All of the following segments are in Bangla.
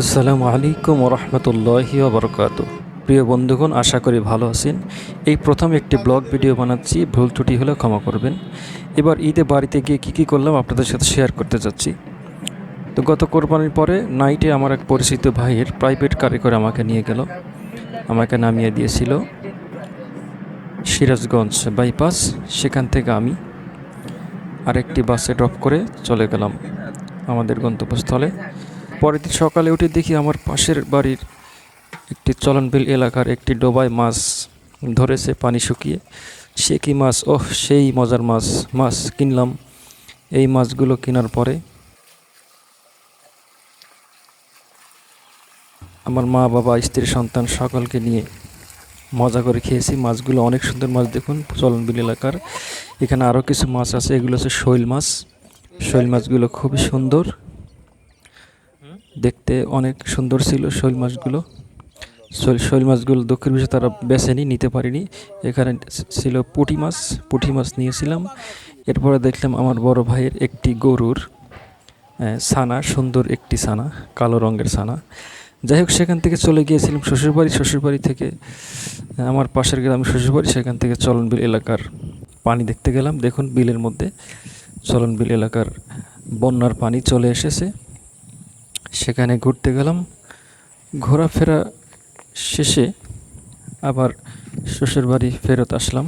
আসসালামু আলাইকুম রহমতুল্লাহি ওবরকাত। প্রিয় বন্ধুগণ, আশা করি ভালো আছেন। এই প্রথম একটি ব্লগ ভিডিও বানাচ্ছি। ভুল ত্রুটি হলে ক্ষমা করবেন। এবার ঈদে বাড়িতে গিয়ে কী কী করলাম আপনাদের সাথে শেয়ার করতে যাচ্ছি। তো গত কোরবানির পরে নাইটে আমার এক পরিচিত ভাইয়ের প্রাইভেট কারে করে আমাকে নিয়ে গেল। আমাকে নামিয়ে দিয়েছিল। সিরাজগঞ্জ বাইপাস, সেখান থেকে আমি আরেকটি বাসে ড্রপ করে চলে গেলাম আমাদের গন্তব্যস্থলে। পরের দিন সকালে উঠে দেখি আমার পাশের বাড়ির একটি চলনবিল এলাকার একটি ডোবায় মাছ ধরেছে পানি শুকিয়ে। সে কি মাছ? ওহ, সেই মজার মাছ। মাছ কিনলাম। এই মাছগুলো কেনার পরে আমার মা, বাবা, স্ত্রী, সন্তান সকলকে নিয়ে মজা করে খেয়েছি। মাছগুলো অনেক সুন্দর মাছ দেখুন, চলনবিল এলাকার। এখানে আরও কিছু মাছ আছে। এগুলো হচ্ছে শৈল মাছ। শৈল মাছগুলো খুবই সুন্দর। দেখতে অনেক সুন্দর ছিল শৈল মাছগুলো। শৈল মাছগুলো দক্ষিণ বিষয়ে তারা বেছেনি, নিতে পারিনি। এখানে ছিল পুঁটি মাছ পুঁটি মাছ নিয়েছিলাম। এরপরে দেখলাম আমার বড় ভাইয়ের একটি গরুর ছানা, সুন্দর একটি ছানা, কালো রঙের ছানা। যাই হোক, সেখান থেকে চলে গিয়েছিলাম শ্বশুরবাড়ি। শ্বশুরবাড়ি থেকে, আমার পাশের গ্রামে শ্বশুরবাড়ি, সেখান থেকে চলনবিল এলাকার পানি দেখতে গেলাম। দেখুন, বিলের মধ্যে চলনবিল এলাকার বন্যার পানি চলে এসেছে। সেখানে ঘুরতে গেলাম। ঘোরাফেরা শেষে আবার শ্বশুর বাড়ি ফেরত আসলাম।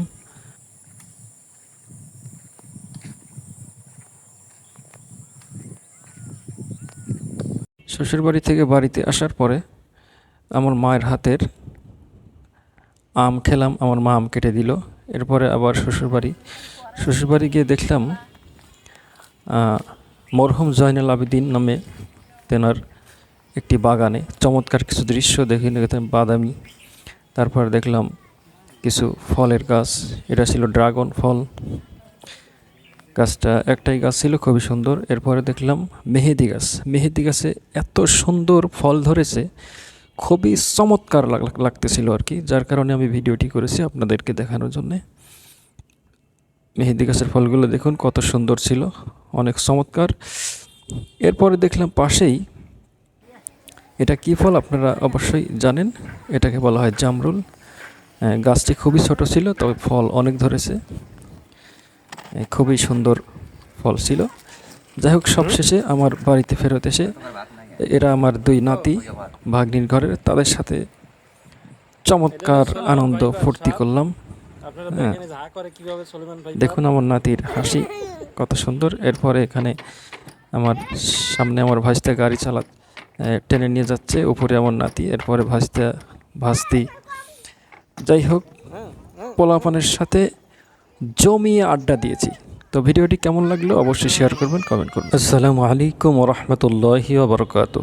শ্বশুর বাড়ি থেকে বাড়িতে আসার পরে আমার মায়ের হাতের আম খেলাম, আমার মা আম কেটে দিল। এরপরে আবার শ্বশুরবাড়ি শ্বশুরবাড়ি গিয়ে দেখলাম মরহুম জয়নাল আবেদিন নামে তেনার একটি বাগানে চমৎকার কিছু দৃশ্য দেখে দেখলাম বাদামি। তারপর দেখলাম কিছু ফলের গাছ। এটা ছিল ড্রাগন ফল। গাছটা একটাই গাছ ছিল, খুবই সুন্দর। এরপরে দেখলাম মেহেদি গাছ। মেহেদি গাছে এত সুন্দর ফল ধরেছে, খুবই চমৎকার লাগ- লাগতেছিল আর কি, যার কারণে আমি ভিডিওটি করেছি আপনাদেরকে দেখানোর জন্যে। মেহেদি গাছের ফলগুলো দেখুন, কত সুন্দর ছিল, অনেক চমৎকার। এরপরে দেখলাম পাশেই এটা কী ফল আপনারা অবশ্যই জানেন? এটাকে বলা হয় জামরুল। গাছটি খুবই ছোট ছিল তবে ফল অনেক ধরেছে। খুবই সুন্দর ফল ছিল। যাই হোক সবশেষে আমার বাড়িতে ফেরত এসে এরা আমার দুই নাতি ভাগ্নির ঘরের তাদের সাথে চমৎকার আনন্দ ফুর্তি করলাম। হ্যাঁ। দেখুন আমার নাতির হাসি কত সুন্দর। এরপরে এখানে আমার সামনে আমার ভাসতে গাড়ি চালা টেনে নিয়ে যাচ্ছে, উপরে আমার নাতি, এরপরে ভাসতে ভাসতি। যাই হোক, পোলাপানের সাথে জমিয়ে আড্ডা দিয়েছি। তো ভিডিওটি কেমন লাগল অবশ্যই শেয়ার করবেন কমেন্ট করবেন। আসসালামু আলাইকুম রহমতুল্লাহি ওবরকাত